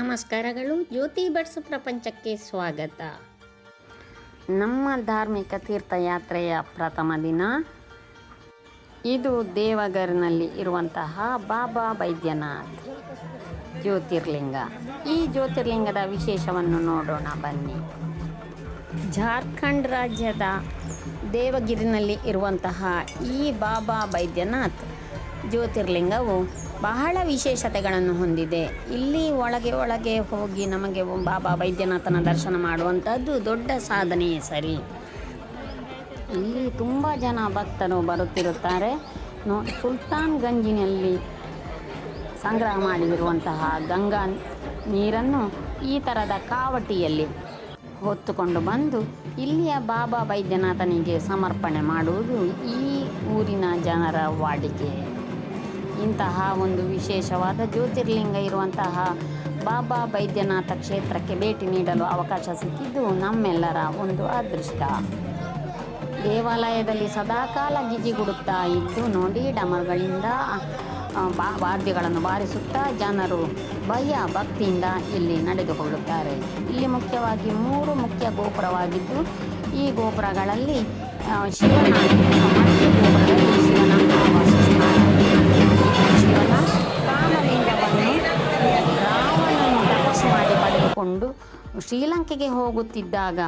ನಮಸ್ಕಾರಗಳು. ಜ್ಯೋತಿ ಬಡ್ಸು ಪ್ರಪಂಚಕ್ಕೆ ಸ್ವಾಗತ. ನಮ್ಮ ಧಾರ್ಮಿಕ ತೀರ್ಥಯಾತ್ರೆಯ ಪ್ರಥಮ ದಿನ. ಇದು ದೇವಗರ್ನಲ್ಲಿ ಇರುವಂತಹ ಬಾಬಾ ಬೈದ್ಯನಾಥ್ ಜ್ಯೋತಿರ್ಲಿಂಗ. ಈ ಜ್ಯೋತಿರ್ಲಿಂಗದ ವಿಶೇಷವನ್ನು ನೋಡೋಣ ಬನ್ನಿ. ಜಾರ್ಖಂಡ್ ರಾಜ್ಯದ ದೇವಗಿರಿನಲ್ಲಿ ಇರುವಂತಹ ಈ ಬಾಬಾ ಬೈದ್ಯನಾಥ್ ಜ್ಯೋತಿರ್ಲಿಂಗವು ಬಹಳ ವಿಶೇಷತೆಗಳನ್ನು ಹೊಂದಿದೆ. ಇಲ್ಲಿ ಒಳಗೆ ಒಳಗೆ ಹೋಗಿ ನಮಗೆ ಬಾಬಾ ವೈದ್ಯನಾಥನ ದರ್ಶನ ಮಾಡುವಂಥದ್ದು ದೊಡ್ಡ ಸಾಧನೆಯೇ ಸರಿ. ಇಲ್ಲಿ ತುಂಬ ಜನ ಭಕ್ತರು ಬರುತ್ತಿರುತ್ತಾರೆ. ನೋ, ಸುಲ್ತಾನ್ ಗಂಜಿನಲ್ಲಿ ಸಂಗ್ರಹ ಮಾಡಿರುವಂತಹ ಗಂಗಾ ನೀರನ್ನು ಈ ಥರದ ಕಾವಟಿಯಲ್ಲಿ ಹೊತ್ತುಕೊಂಡು ಬಂದು ಇಲ್ಲಿಯ ಬಾಬಾ ವೈದ್ಯನಾಥನಿಗೆ ಸಮರ್ಪಣೆ ಮಾಡುವುದು ಈ ಊರಿನ ಜನರ ವಾಡಿಕೆ. ಇಂತಹ ಒಂದು ವಿಶೇಷವಾದ ಜ್ಯೋತಿರ್ಲಿಂಗ ಇರುವಂತಹ ಬಾಬಾ ಬೈದ್ಯನಾಥ ಕ್ಷೇತ್ರಕ್ಕೆ ಭೇಟಿ ನೀಡಲು ಅವಕಾಶ ಸಿಕ್ಕಿದ್ದು ನಮ್ಮೆಲ್ಲರ ಒಂದು ಅದೃಷ್ಟ. ದೇವಾಲಯದಲ್ಲಿ ಸದಾಕಾಲ ಗಿಜಿಗುಡುತ್ತಾ ಇದ್ದು ನೋಡಿ ಡಮರುಗಳಿಂದ ಬಾ, ವಾದ್ಯಗಳನ್ನು ಬಾರಿಸುತ್ತಾ ಜನರು ಭಯ ಭಕ್ತಿಯಿಂದ ಇಲ್ಲಿ ನಡೆದುಕೊಳ್ಳುತ್ತಾರೆ. ಇಲ್ಲಿ ಮುಖ್ಯವಾಗಿ ಮೂರು ಮುಖ್ಯ ಗೋಪುರವಾಗಿದ್ದು, ಈ ಗೋಪುರಗಳಲ್ಲಿ ಶಿವನ ಶ್ರೀಲಂಕೆಗೆ ಹೋಗುತ್ತಿದ್ದಾಗ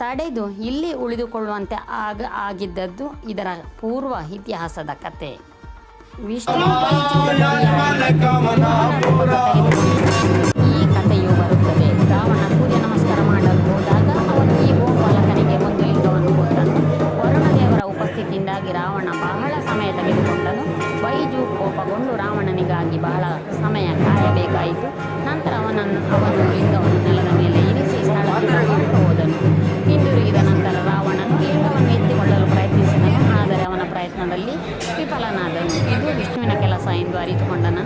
ತಡೆದು ಇಲ್ಲಿ ಉಳಿದುಕೊಳ್ಳುವಂತೆ ಆಗ ಆಗಿದ್ದದ್ದು ಇದರ ಪೂರ್ವ ಇತಿಹಾಸದ ಕತೆ. ವಿಷ್ಣು ಈ ಕಥೆಯು ಬರುತ್ತದೆ. ರಾವಣ ಸೂರ್ಯ ನಮಸ್ಕಾರ ಮಾಡಲು ಹೋದಾಗ ಅವನು ಈ ಗೋಪಾಲಕನಿಗೆ ಒಂದು ಲಿಂಗವನ್ನು ಕೊಟ್ಟನು. ವರುಣದೇವರ ಉಪಸ್ಥಿತಿಯಿಂದಾಗಿ ರಾವಣ ಬಹಳ ಸಮಯ ತೆಗೆದುಕೊಂಡನು. ಬೈಜು ಕೋಪಗೊಂಡು ರಾವಣನಿಗಾಗಿ ಬಹಳ ಸಮಯ ಕಾಯಬೇಕಾಯಿತು. ನಂತರ ಅವನನ್ನು ಅವನು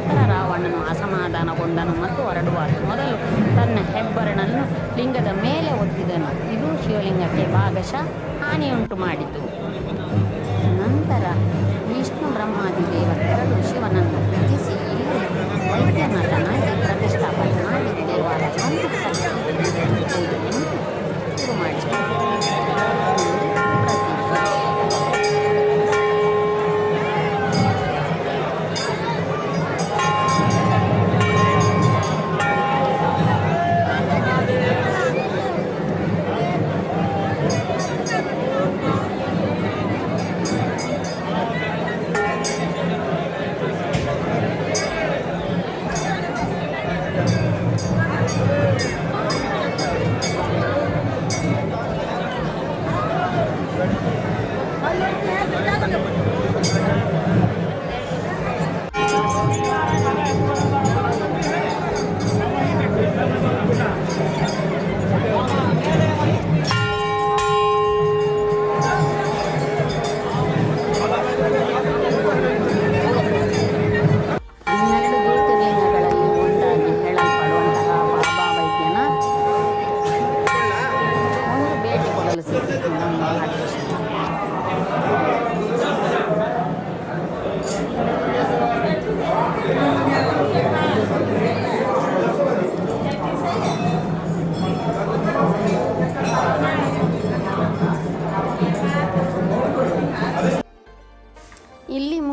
ನಂತರ ರಾವಣನು ಅಸಮಾಧಾನಗೊಂಡನು ಮತ್ತು ಹೊರಡುವ ಮೊದಲು ತನ್ನ ಹೆಬ್ಬರಣನ್ನು ಲಿಂಗದ ಮೇಲೆ ಒತ್ತಿದನು. ಇದು ಶಿವಲಿಂಗಕ್ಕೆ ಭಾಗಶಃ ಹಾನಿಯುಂಟು ಮಾಡಿತು. ನಂತರ ವಿಷ್ಣು ಬ್ರಹ್ಮಾದಿ ದೇವತೆಗಳು ಶಿವನನ್ನು ಪೂಜಿಸಿ ವೈದ್ಯನಾಥನಾಗಿ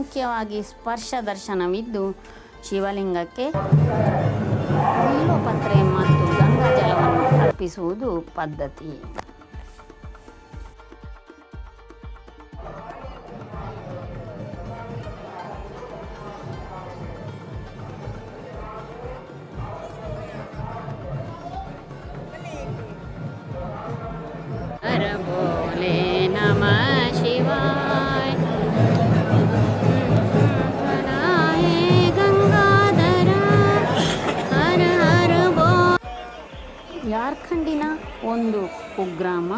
ಮುಖ್ಯವಾಗಿ ಸ್ಪರ್ಶ ದರ್ಶನವಿದ್ದು ಶಿವಲಿಂಗಕ್ಕೆ ಬಿಲ್ವಪತ್ರೆ ಮತ್ತು ಗಂಗಾಜಲವನ್ನು ಅರ್ಪಿಸುವುದು ಪದ್ಧತಿ. ಜಾರ್ಖಂಡಿನ ಒಂದು ಕುಗ್ರಾಮ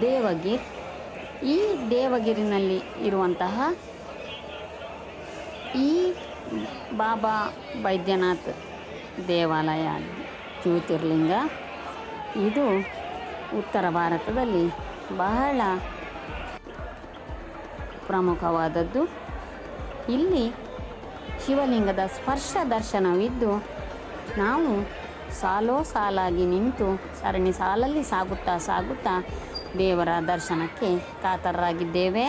ದೇವಗಿರ್. ಈ ದೇವಗಿರಿನಲ್ಲಿ ಇರುವಂತಹ ಈ ಬಾಬಾ ಬೈದ್ಯನಾಥ್ ದೇವಾಲಯ ಜ್ಯೋತಿರ್ಲಿಂಗ, ಇದು ಉತ್ತರ ಭಾರತದಲ್ಲಿ ಬಹಳ ಪ್ರಮುಖವಾದದ್ದು. ಇಲ್ಲಿ ಶಿವಲಿಂಗದ ಸ್ಪರ್ಶ ದರ್ಶನವಿದ್ದು ನಾವು ಸಾಲೋ ಸಾಲಾಗಿ ನಿಂತು ಸರಣಿ ಸಾಲಲ್ಲಿ ಸಾಗುತ್ತಾ ಸಾಗುತ್ತಾ ದೇವರ ದರ್ಶನಕ್ಕೆ ಕಾತರರಾಗಿದ್ದೇವೆ.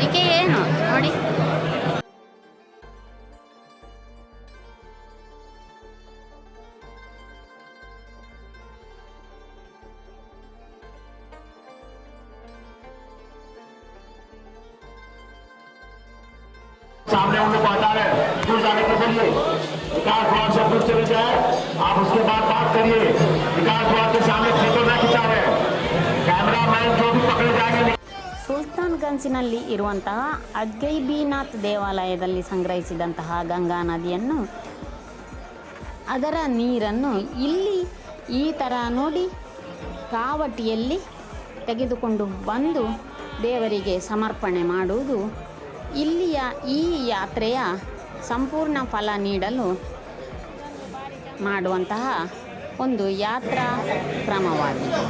ಅದು ಹರಿಕೆ ಏನು ನೋಡಿ सामने उन लोग हटा रहे दूर जाने को बोलिए विकास द्वार से दूर चले जाए आप उसके बाद बात करिए विकास द्वार के सामने फोटो न खिंचावे कैमरा मैन जो भी पकड़े जाएंगे ಗಂಜಿನಲ್ಲಿ ಇರುವಂತಹ ಅಜ್ಗೈಬಿನಾಥ್ ದೇವಾಲಯದಲ್ಲಿ ಸಂಗ್ರಹಿಸಿದಂತಹ ಗಂಗಾ ನದಿಯನ್ನು, ಅದರ ನೀರನ್ನು ಇಲ್ಲಿ ಈ ಥರ ನೋಡಿ ಕಾವಟಿಯಲ್ಲಿ ತೆಗೆದುಕೊಂಡು ಬಂದು ದೇವರಿಗೆ ಸಮರ್ಪಣೆ ಮಾಡುವುದು ಇಲ್ಲಿಯ ಈ ಯಾತ್ರೆಯ ಸಂಪೂರ್ಣ ಫಲ ನೀಡಲು ಮಾಡುವಂತಹ ಒಂದು ಯಾತ್ರಾ ಕ್ರಮವಾಗಿದೆ.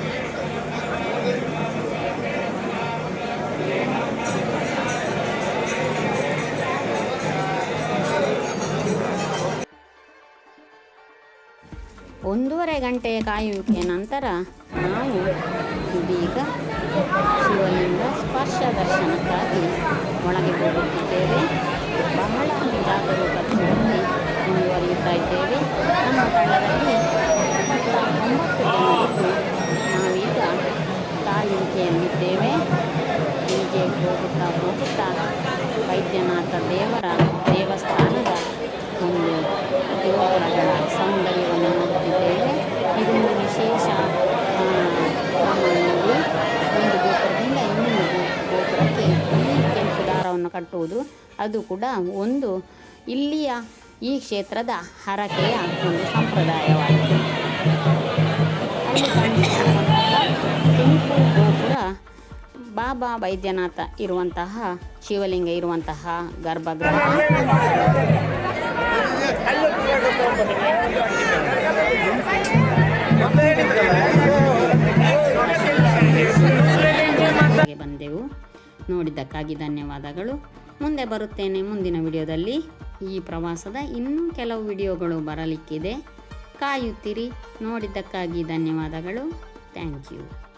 ಒಂದೂವರೆ ಗಂಟೆಯ ಕಾಯುವಿಕೆಯ ನಂತರ ನಾವು ಇದೀಗ ಶಿವಲಿಂಗ ಸ್ಪರ್ಶ ದರ್ಶನಕ್ಕಾಗಿ ಒಳಗೆ ಹೋಗುತ್ತಿದ್ದೇವೆ. ಬಹಳ ಜಾಗರೂಕತೆಯಲ್ಲಿ ಮುಂದುವರಿಯುತ್ತಾ ಇದ್ದೇವೆ. ನಮ್ಮ ಕಟ್ಟುವುದು. ಅದು ಕೂಡ ಒಂದು ಇಲ್ಲಿಯ ಈ ಕ್ಷೇತ್ರದ ಹರಕೆಯ ಒಂದು ಸಂಪ್ರದಾಯವಾಗಿದೆ. ಅಲ್ಲಿ ಕೆಂಪು ಗೋಪುರ ಬಾಬಾ ವೈದ್ಯನಾಥ ಇರುವಂತಹ ಶಿವಲಿಂಗ ಇರುವಂತಹ ಗರ್ಭಗೃಹ. ಬಂದೆವು. ನೋಡಿದ್ದಕ್ಕಾಗಿ ಧನ್ಯವಾದಗಳು. ಮುಂದೆ ಬರುತ್ತೇನೆ ಮುಂದಿನ ವಿಡಿಯೋದಲ್ಲಿ. ಈ ಪ್ರವಾಸದ ಇನ್ನೂ ಕೆಲವು ವಿಡಿಯೋಗಳು ಬರಲಿಕ್ಕಿದೆ. ಕಾಯುತ್ತಿರಿ. ನೋಡಿದ್ದಕ್ಕಾಗಿ ಧನ್ಯವಾದಗಳು. Thank you.